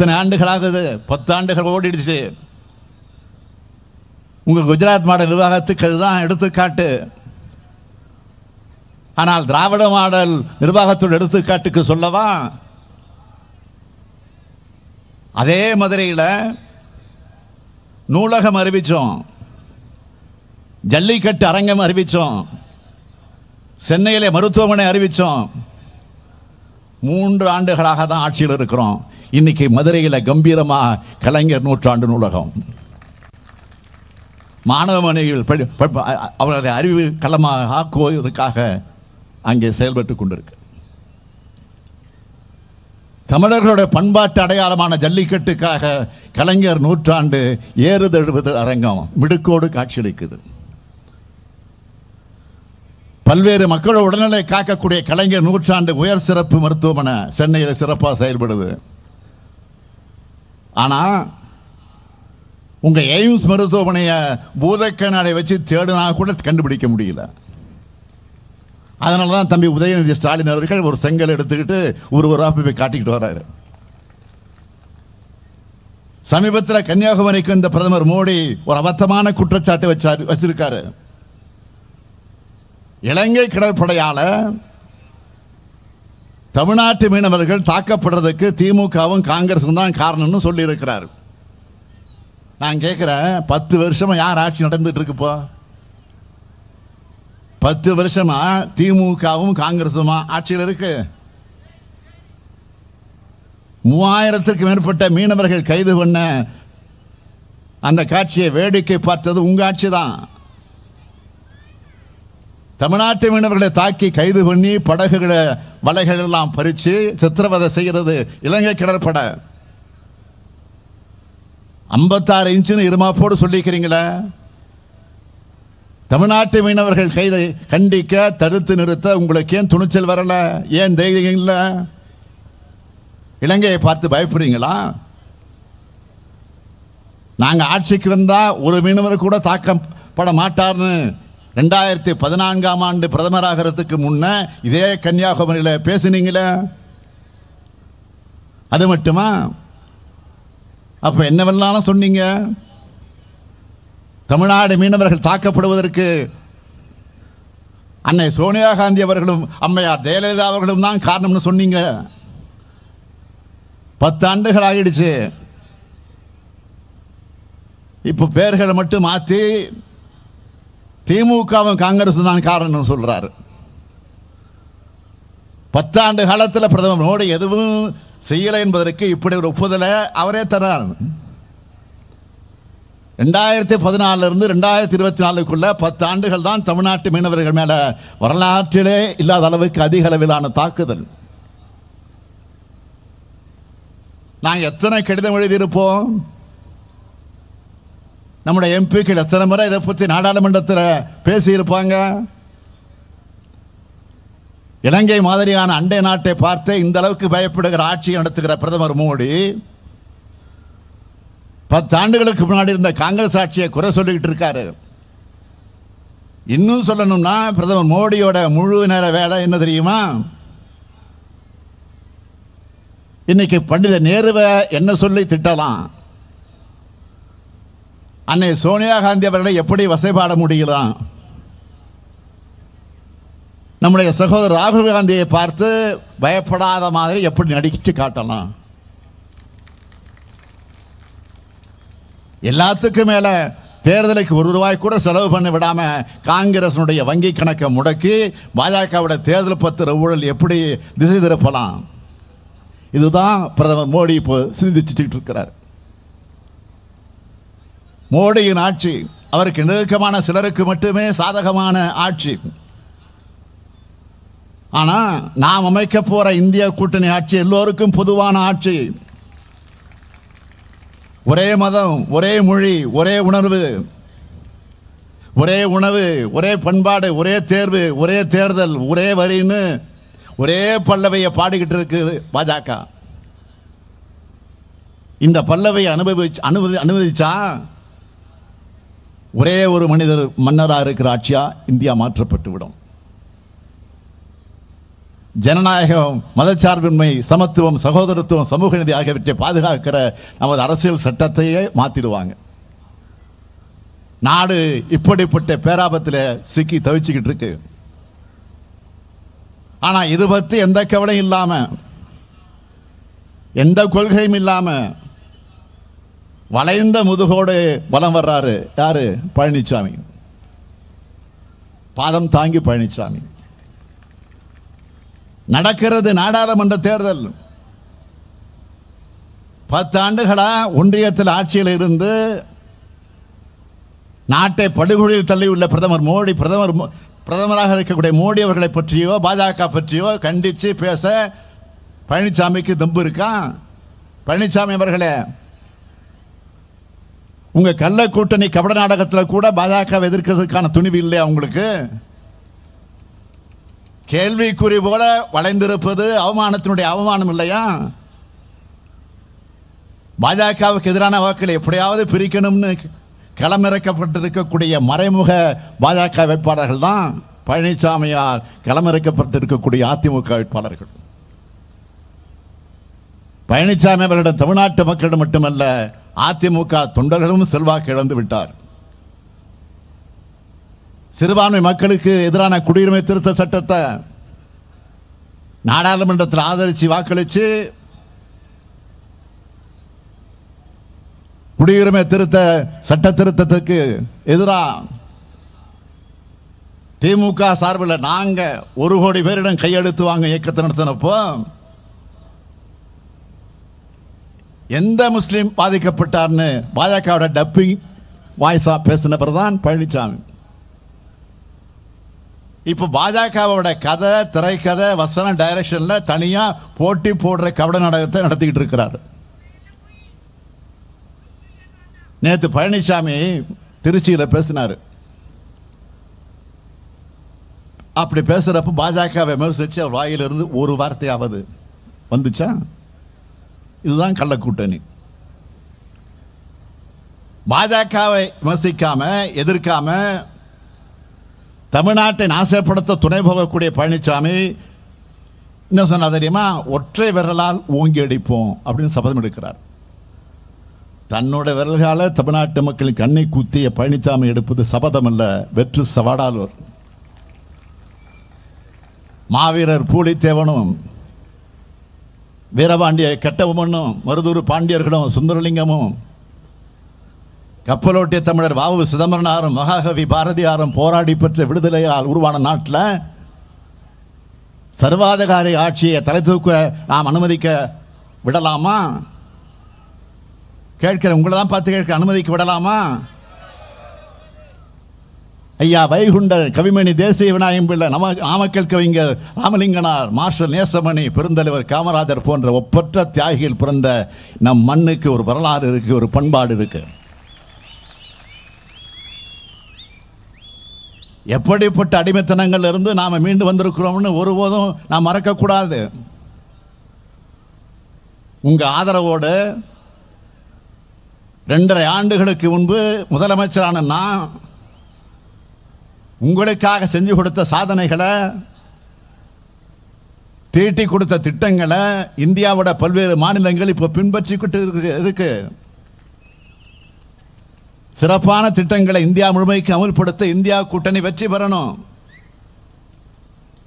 எத்தனை ஆண்டுகளாகுது? பத்து ஆண்டுகள் ஓடிடுச்சு. உங்க குஜராத் மாடல் நிர்வாகத்துக்கு அதுதான் எடுத்துக்காட்டு. ஆனால் திராவிட மாடல் நிர்வாகத்தோட எடுத்துக்காட்டுக்கு சொல்லவா? அதே மதுரையில் நூலகம் அறிவிச்சோம். ஜல்லிக்கட்டு அரங்கம் அறிவிச்சோம். சென்னையிலே மருத்துவமனை அறிவிச்சோம். மூன்று ஆண்டுகளாக தான் ஆட்சியில் இருக்கிறோம். இன்னைக்கு மதுரையில் கம்பீரமா கலைஞர் நூற்றாண்டு நூலகம் மாணவமனையில் படி- அவரது அறிவு களமாக ஆக்குவதற்காக அங்கே செயல்பட்டுக் கொண்டிருக்கு. தமிழர்களுடைய பண்பாட்டு அடையாளமான ஜல்லிக்கட்டுக்காக கலைஞர் நூற்றாண்டு ஏறுதழுவது அரங்கம் மிடுக்கோடு காட்சியளிக்குது. பல்வேறு மக்களோட உடல்நிலை காக்கக்கூடிய கலைஞர் நூற்றாண்டு உயர் சிறப்பு மருத்துவமனை சென்னையில் சிறப்பாக செயல்படுது. ஆனால் உங்கள் எய்ம்ஸ் மருத்துவமனையை பூதக்கண்ணாடை வச்சு தேடினா கூட கண்டுபிடிக்க முடியல. அதனால தான் தம்பி உதயநிதி ஸ்டாலின் அவர்கள் ஒரு செங்கல் எடுத்துக்கிட்டு ஒரு ஒரு போய் காட்டிக்கிட்டு வர்றாரு. சமீபத்தில் கன்னியாகுமரிக்கு இந்த பிரதமர் மோடி ஒரு அபத்தமான குற்றச்சாட்டு வச்சாரு வச்சிருக்காரு. இலங்கை கடற்படையால் தமிழ்நாட்டு மீனவர்கள் தாக்கப்படுறதுக்கு திமுகவும் காங்கிரசும் தான் காரணம்னு சொல்லி இருக்கிறார் நான் கேட்கிறேன் பத்து வருஷமா யார் ஆட்சி நடந்துட்டு இருக்குப்போ பத்து வருஷமா திமுகவும் காங்கிரசுமா ஆட்சியில் இருக்கு? மூவாயிரத்திற்கு மேற்பட்ட மீனவர்கள் கைது பண்ண அந்த காட்சியை வேடிக்கை பார்த்தது உங்க ஆட்சி தான். தமிழ்நாட்டு மீனவர்களை தாக்கி கைது பண்ணி படகுகளை வலைகள் எல்லாம் பறிச்சு சித்திரவதை செய்கிறது இலங்கை கடற்படை. ஐம்பத்தாறு இன்ச்சுன்னு இருமாப்போடு சொல்லிக்கிறீங்களே? தமிழ்நாட்டு மீனவர்கள் கைதை கண்டிக்க தடுத்து நிறுத்த உங்களுக்கு ஏன் துணிச்சல் வரல? ஏன் தைரியம் இல்லை? இலங்கையை பார்த்து பயப்படுறீங்களா? நாங்கள் ஆட்சிக்கு வந்தால் ஒரு மீனவர் கூட தாக்கப்பட மாட்டார்னு ரெண்டாயிரத்தி பதினான்காம் ஆண்டு பிரதமராகிறதுக்கு முன்ன இதே கன்னியாகுமரியில் பேசினீங்களே? அது மட்டுமா? அப்ப வேணாலும் சொன்னீங்க? தமிழ்நாடு மீனவர்கள் தாக்கப்படுவதற்கு அன்னை சோனியா காந்தி அவர்களும் அம்மையார் ஜெயலலிதா அவர்களும் தான் காரணம்னு சொன்னீங்க. பத்து ஆண்டுகள் ஆகிடுச்சு இப்ப பேர்களை மட்டும் மாற்றி திமுகவும் காங்கிரஸ் தான் காரணம் சொல்றாரு. பத்தாண்டு காலத்துல பிரதமர் மோடி எதுவும் செய்யலை என்பதற்கு இப்படி ஒரு ஒப்புதலை அவரே தர்றார். ரெண்டாயிரத்தி பதினாலுல இருந்து ரெண்டாயிரத்தி இருபத்தி நாலுக்குள்ள பத்து ஆண்டுகள் தான் தமிழ்நாட்டு மீனவர்கள் மேல வரலாற்றிலே இல்லாத அளவுக்கு அதிக அளவிலான தாக்குதல். நான் எத்தனை கடிதம் எழுதியிருப்போம்? நம்முடைய எம்பிக்கள் எத்தனை முறை இதை பற்றி நாடாளுமன்றத்தில் பேசியிருப்பாங்க? இலங்கை மாதிரியான அண்டை நாட்டை பார்த்து இந்த அளவுக்கு பயப்படுகிற ஆட்சியை நடத்துகிற பிரதமர் மோடி பத்து ஆண்டுகளுக்கு முன்னாடி இருந்த காங்கிரஸ் ஆட்சியை குறை சொல்லிக்கிட்டு இருக்காரு. இன்னும் சொல்லணும்னா பிரதமர் மோடியோட முழு நேர வேலை என்ன தெரியுமா? இன்னைக்கு பண்டித நேருவை என்ன சொல்லி திட்டலாம்? அன்னை சோனியா காந்தி அவர்களை எப்படி வசைபாட முடியலாம்? நம்முடைய சகோதரர் ராகுல் காந்தியை பார்த்து பயப்படாத மாதிரி எப்படி நடிச்சு காட்டலாம்? எல்லாத்துக்கும் மேல தேர்தலுக்கு ஒரு ரூபாய் கூட செலவு பண்ண விடாம காங்கிரசனுடைய வங்கி கணக்கை முடக்கி பாஜகவுடைய தேர்தல் பத்திர ஊழல் எப்படி திசை திருப்பலாம்? இதுதான் பிரதமர் மோடி இப்போ சிந்திச்சுட்டு இருக்கிறார். மோடியின் ஆட்சி அவருக்கு நெருக்கமான சிலருக்கு மட்டுமே சாதகமான ஆட்சி. ஆனா நாம் அமைக்க போற இந்திய கூட்டணி ஆட்சி எல்லோருக்கும் பொதுவான ஆட்சி. ஒரே மதம் ஒரே மொழி ஒரே உணர்வு. ஒரே உணவு ஒரே பண்பாடு ஒரே தேர்வு ஒரே தேர்தல் ஒரே வரின்னு ஒரே பல்லவையை பாடிக்கிட்டு இருக்கு பாஜக. இந்த பல்லவையை அனுபவிச்சு அனுமதி அனுமதிச்சா ஒரே ஒரு மனிதர் மன்னராக இருக்கிற ஆட்சியா இந்தியா மாற்றப்பட்டு விடும் ஜனநாயகம் மதச்சார்பின்மை சமத்துவம் சகோதரத்துவம் சமூக நிதி ஆகியவற்றை பாதுகாக்கிற நமது அரசியல் சட்டத்தையே மாத்திடுவாங்க. நாடு இப்படிப்பட்ட பேராபத்தில் சிக்கி தவிச்சுக்கிட்டு இருக்கு ஆனா இது பத்தி எந்த கவலையும் இல்லாம எந்த கொள்கையும் இல்லாமல் வளைந்த முதுகோடு வலம் வர்றாரு. யாரு? பழனிசாமி பாதம் தாங்கி பழனிசாமி நடக்கிறது நாடாளுமன்ற தேர்தல். பத்து ஆண்டுகளா ஒன்றியத்தில் ஆட்சியில் இருந்து நாட்டை படுகொழியில் தள்ளியுள்ள பிரதமர் மோடி பிரதமர் பிரதமராக இருக்கக்கூடிய மோடி அவர்களை பற்றியோ பாஜக பற்றியோ கண்டித்து பேச பழனிசாமிக்கு தம்பு இருக்கா? பழனிசாமி அவர்களே உங்க கள்ள கூட்டணி கபட நாடகத்தில் கூட பாஜக எதிர்க்கிறதுக்கான துணிவு இல்லையா உங்களுக்கு? கேள்விக்குறி போல வளைந்திருப்பது அவமானத்தினுடைய அவமானம் இல்லையா? பாஜகவுக்கு எதிரான வாக்களை எப்படியாவது பிரிக்கணும்னு களமிறக்கப்பட்டிருக்கக்கூடிய மறைமுக பாஜக வேட்பாளர்கள் தான் பழனிசாமியால் களமிறக்கப்பட்டிருக்கக்கூடிய அதிமுக வேட்பாளர்கள். பழனிசாமி அவர்களிடம் தமிழ்நாட்டு மக்களிடம் மட்டுமல்ல அதிமுக தொண்டர்களும் செல்வாக்கு இழந்து விட்டார். சிறுபான்மை மக்களுக்கு எதிரான குடியுரிமை திருத்த சட்டத்தை நாடாளுமன்றத்தில் ஆதரிச்சு வாக்களிச்சு குடியுரிமை திருத்த சட்ட திருத்தத்துக்கு எதிரா திமுக சார்பில் நாங்க ஒரு கோடி பேரிடம் கையெழுத்து வாங்க இயக்கத்தை நடத்தினப்போ எந்த முஸ்லீம் பாதிக்கப்பட்டார்னு பாஜகவோட டப்பிங் வாய்ஸா பேசினவர் தான் பழனிசாமி இப்ப பாஜகவோட கதை திரைக்கதை வசனம் டைரக்ஷன்ல தனியா போட்டி போடுற கபட நாடகத்தை நடத்திக்கிட்டு இருக்கிறார். நேத்து பழனிசாமி திருச்சியில பேசினாரு. அப்படி பேசுறப்ப பாஜக விமர்சிச்சு அவர் வாயிலிருந்து ஒரு வார்த்தையாவது வந்துச்சா? இதுதான் கள்ளக்கூட்டணி. பாஜகவை விமர்சிக்காம எதிர்க்காம தமிழ்நாட்டை நாசப்படுத்த துணை போகக்கூடிய பழனிசாமி என்ன சொன்னா தெரியுமா? ஒற்றை விரலால் ஓங்கி அடிப்போம் அப்படின்னு சபதம் எடுக்கிறார். தன்னோட விரல்கால தமிழ்நாட்டு மக்களின் கண்ணை குத்திய பழனிசாமி எடுப்பது சபதம் அல்ல வெற்று சவாடாலூர் மாவீரர் பூலித்தேவனும் வீரபாண்டிய கெட்டவமனும் மருதூர் பாண்டியர்களும் சுந்தரலிங்கமும் கப்பலோட்டிய தமிழர் வாவு சிதம்பரனாரும் மகாகவி பாரதியாரும் போராடி பெற்ற விடுதலையால் உருவான நாட்டில் சர்வாதிகாரி ஆட்சியை தலை தூக்க நாம் அனுமதிக்க விடலாமா? கேட்கிற உங்களை தான் பார்த்து கேட்க அனுமதிக்க விடலாமா? ஐயா வைகுண்டர் கவிமணி தேசிய விநாயகம் பிள்ளை நம நாமக்கல் கவிஞர் ராமலிங்கனார் மார்ஷல் நேசமணி பெருந்தலைவர் காமராஜர் போன்ற ஒப்பற்ற தியாகிகள் பிறந்த நம் மண்ணுக்கு ஒரு வரலாறு இருக்கு ஒரு பண்பாடு இருக்கு. எப்படிப்பட்ட அடிமைத்தனங்கள் இருந்து நாம மீண்டு வந்திருக்கிறோம்னு ஒருபோதும் நாம் மறக்கக்கூடாது. உங்க ஆதரவோடு ரெண்டரை ஆண்டுகளுக்கு முன்பு முதலமைச்சரான நான் உங்களுக்காக செஞ்சு கொடுத்த சாதனைகளை தீட்டி கொடுத்த திட்டங்களை இந்தியாவோட பல்வேறு மாநிலங்கள் இப்ப பின்பற்றிக்கிட்டு இருக்கு- சிறப்பான திட்டங்களை இந்தியா முழுமைக்கு அமல்படுத்த இந்தியா கூட்டணி வெற்றி பெறணும்.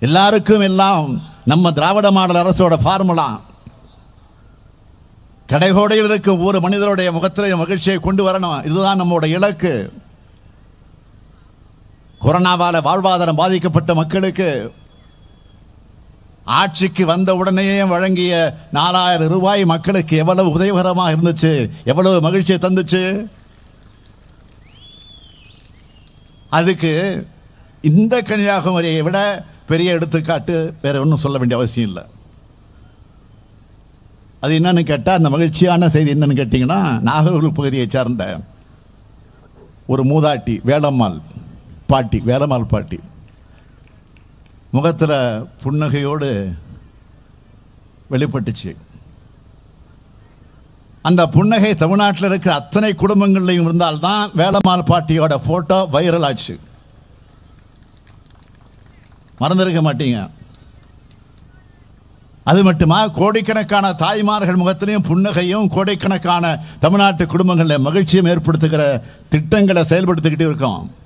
எல்லாருக்கும் எல்லாம் நம்ம திராவிட மாடல் அரசோட ஃபார்முலா கடைகோடையில் இருக்கும் ஒவ்வொரு மனிதருடைய முகத்திலே மகிழ்ச்சியை கொண்டு வரணும். இதுதான் நம்மோட இலக்கு. கொரோனாவால வாழ்வாதாரம் பாதிக்கப்பட்ட மக்களுக்கு ஆட்சிக்கு வந்த உடனேயே வழங்கிய நாலாயிரம் ரூபாய் மக்களுக்கு எவ்வளவு உதவிகரமாக இருந்துச்சு? எவ்வளவு மகிழ்ச்சியை தந்துச்சு? அதுக்கு இந்த கன்னியாகுமரியை விட பெரிய எடுத்துக்காட்டு வேற ஒன்றும் சொல்ல வேண்டிய அவசியம் இல்லை. அது என்னன்னு கேட்டால் அந்த மகிழ்ச்சியான செய்தி என்னன்னு கேட்டிங்கன்னா நாகர்கோவில் பகுதியை சார்ந்த ஒரு மூதாட்டி வேலம்மாள் பாட்டி வேலம்மாள் பாட்டி. முகத்தில் புன்னகையோடு வெளிப்பட்டுச்சு. அந்த புன்னகை தமிழ்நாட்டில் இருக்கிற அத்தனை குடும்பங்கள்லையும் இருந்தால்தான் வேலம்மாள் பாட்டியோட போட்டோ வைரல் ஆச்சு. மறந்திருக்க மாட்டீங்க. அது மட்டுமா? கோடிக்கணக்கான தாய்மார்கள் முகத்திலையும் புன்னகையும் கோடிக்கணக்கான தமிழ்நாட்டு குடும்பங்களில் மகிழ்ச்சியும் ஏற்படுத்துகிற திட்டங்களை செயல்படுத்திக்கிட்டு இருக்கோம்.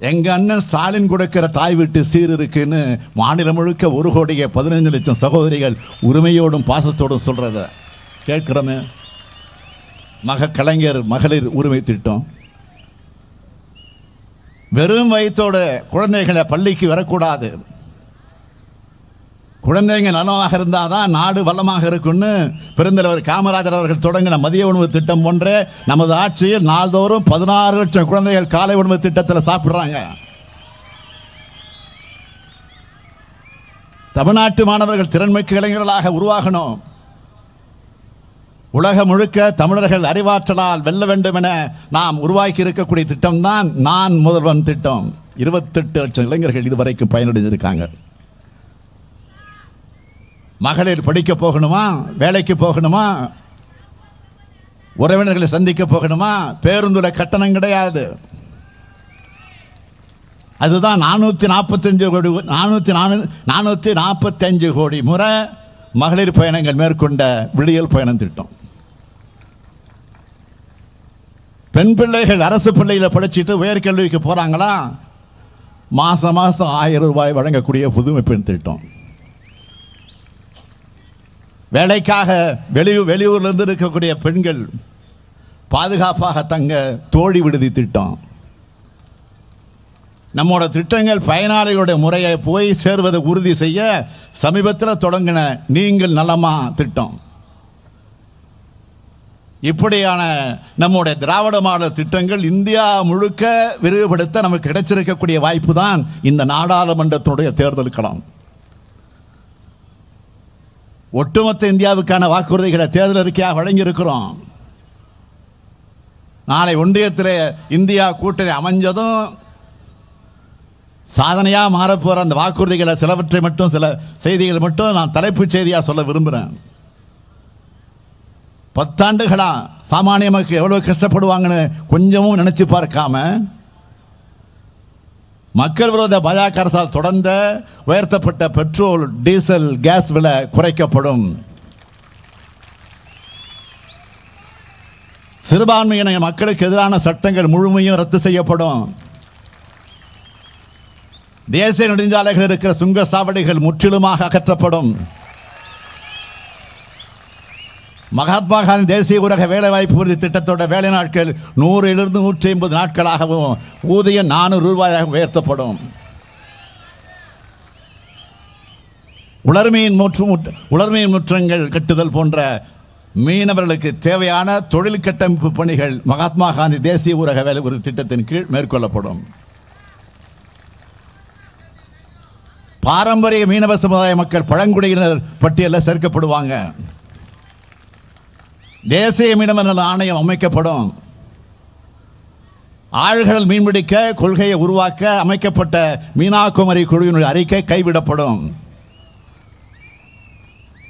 எங்க அண்ணன் ஸ்டாலின் கொடுக்கிற தாய் வீட்டு சீர் இருக்குன்னு மாநிலம் முழுக்க ஒரு கோடியே பதினைஞ்சு லட்சம் சகோதரிகள் உரிமையோடும் பாசத்தோடும் சொல்றத கேட்கிறோமே. மக கலைஞர் மகளிர் உரிமை திட்டம். வெறும் வயத்தோட குழந்தைகளை பள்ளிக்கு வரக்கூடாது. குழந்தைங்க நலமாக இருந்தாதான் நாடு வளமாக இருக்கும்னு பெருந்தலைவர் காமராஜர் அவர்கள் தொடங்கின மதிய உணவு திட்டம் போன்ற நமது ஆட்சியில் நாள்தோறும் பதினாறு லட்சம் குழந்தைகள் காலை உணவு திட்டத்தில் சாப்பிடுறாங்க. தமிழ்நாட்டு மாணவர்கள் திறன்மிக்க இளைஞர்களாக உருவாகணும். உலகம் முழுக்க தமிழர்கள் அறிவாற்றலால் வெல்ல வேண்டும் என நாம் உருவாக்கி இருக்கக்கூடிய திட்டம் தான் நான் முதல்வன் திட்டம். இருபத்தெட்டு லட்சம் இளைஞர்கள் இதுவரைக்கும் பயனடைஞ்சிருக்காங்க மகளிர் படிக்க போகணுமா? வேலைக்கு போகணுமா? உறவினர்களை சந்திக்க போகணுமா? பேருந்துல கட்டணம் கிடையாது. அதுதான் நானூத்தி நாற்பத்தஞ்சு கோடி நானூத்தி நானூத்தி நாற்பத்தஞ்சு கோடி முறை மகளிர் பயணங்கள் மேற்கொண்ட விடியல் பயணம் திட்டம். பெண் பிள்ளைகள் அரசு பள்ளியில படிச்சுட்டு உயர்கல்விக்கு போறாங்களா? மாசம் மாசம் ஆயிரம் ரூபாய் வழங்கக்கூடிய புதுமை பெண் திட்டம். வேலைக்காக வெளியூர் வெளியூர்லேருந்து இருக்கக்கூடிய பெண்கள் பாதுகாப்பாக தங்க தோழி விடுதி திட்டம். நம்மோட திட்டங்கள் பயனாளிகளுடைய முறையை போய் சேர்வதை உறுதி செய்ய சமீபத்தில் தொடங்கின நீங்கள் நலமா திட்டம். இப்படியான நம்முடைய திராவிட மாடல் திட்டங்கள் இந்தியா முழுக்க விரிவுபடுத்த நமக்கு கிடைச்சிருக்கக்கூடிய வாய்ப்பு தான் இந்த நாடாளுமன்றத்தினுடைய தேர்தலுக்கலாம் ஒட்டுமொத்த இந்தியாவுக்கான வாக்குறுதிகளை தேர்தல் அறிக்கையாக வழங்கியிருக்கிறோம். நாளை ஒன்றியத்தில் இந்தியா கூட்டணி அமைஞ்சதும் சாதனையாக மாறப்போகிற அந்த வாக்குறுதிகளை சிலவற்றை மட்டும் சில செய்திகள் மட்டும் நான் தலைப்புச் செய்தியாக சொல்ல விரும்புகிறேன் பத்தாண்டுகளா சாமானிய மக்கள் எவ்வளவு கஷ்டப்படுவாங்கன்னு கொஞ்சமும் நினைச்சு பார்க்காம மக்கள் விரோத பாஜக அரசால் தொடர்ந்த உயர்த்தப்பட்ட பெட்ரோல் டீசல் கேஸ் விலை குறைக்கப்படும். சிறுபான்மையின மக்களுக்கு எதிரான சட்டங்கள் முழுமையும் ரத்து செய்யப்படும். தேசிய நெடுஞ்சாலைகள் இருக்கிற சுங்க சாவடிகள் முற்றிலுமாக அகற்றப்படும். மகாத்மா காந்தி தேசிய ஊரக வேலைவாய்ப்பு உறுதி திட்டத்தோட வேலை நாட்கள் நூறிலிருந்து நூற்றி ஐம்பது நாட்களாகவும் ஊதியம் நானூறு ரூபாயாக உயர்த்தப்படும். உலர்மீன் முற்று முற்ற- உலர்மீன் முற்றங்கள் கட்டுதல் போன்ற மீனவர்களுக்கு தேவையான தொழில் கட்டமைப்பு பணிகள் மகாத்மா காந்தி தேசிய ஊரக வேலை உறுதி திட்டத்தின் கீழ் மேற்கொள்ளப்படும். பாரம்பரிய மீனவ சமுதாய மக்கள் பழங்குடியினர் பட்டியலில் சேர்க்கப்படுவாங்க. தேசிய மீனவர்கள் நல ஆணையம் அமைக்கப்படும். ஆழ்கடல் மீன்பிடிக்க கொள்கையை உருவாக்க அமைக்கப்பட்ட மீனாகுமரி குழுவினுடைய அறிக்கை கைவிடப்படும்.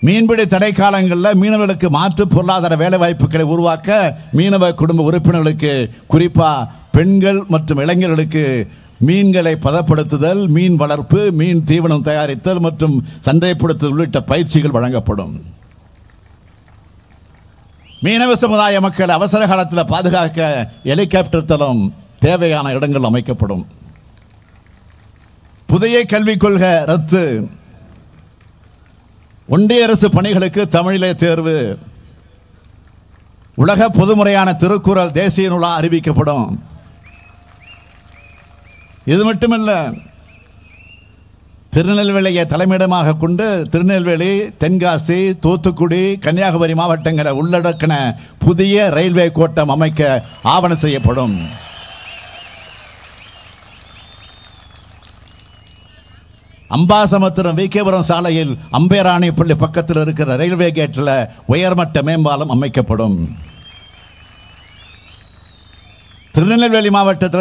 மீன்பிடி தடை காலங்களில் மீனவர்களுக்கு மாற்று பொருளாதார வேலை வாய்ப்புகளை உருவாக்க மீனவ குடும்ப உறுப்பினர்களுக்கு குறிப்பாக பெண்கள் மற்றும் இளைஞர்களுக்கு மீன்களை பதப்படுத்துதல் மீன் வளர்ப்பு மீன் தீவனம் தயாரித்தல் மற்றும் சந்தைப்படுத்துதல் உள்ளிட்ட பயிற்சிகள் வழங்கப்படும். மீனவ சமுதாய மக்கள் அவசர காலத்தில் பாதுகாக்க ஹெலிகாப்டர் தளம் தேவையான இடங்கள் அமைக்கப்படும். புதிய கல்விக் கொள்கை ரத்து. ஒன்றிய அரசு பணிகளுக்கு தமிழிலே தேர்வு. உலக பொதுமுறையான திருக்குறள் தேசிய நூலா அறிவிக்கப்படும். இது மட்டுமல்ல திருநெல்வேலியை தலைமையிடமாக கொண்டு திருநெல்வேலி தென்காசி தூத்துக்குடி கன்னியாகுமரி மாவட்டங்களை உள்ளடக்கின புதிய ரயில்வே கோட்டம் அமைக்க ஆவணம் செய்யப்படும். அம்பாசமுத்திரம் விகேபுரம் சாலையில் அம்பேராணிப்பள்ளி பக்கத்தில் இருக்கிற ரயில்வே கேட்டில் உயர்மட்ட மேம்பாலம் அமைக்கப்படும். திருநெல்வேலி மாவட்டத்தில்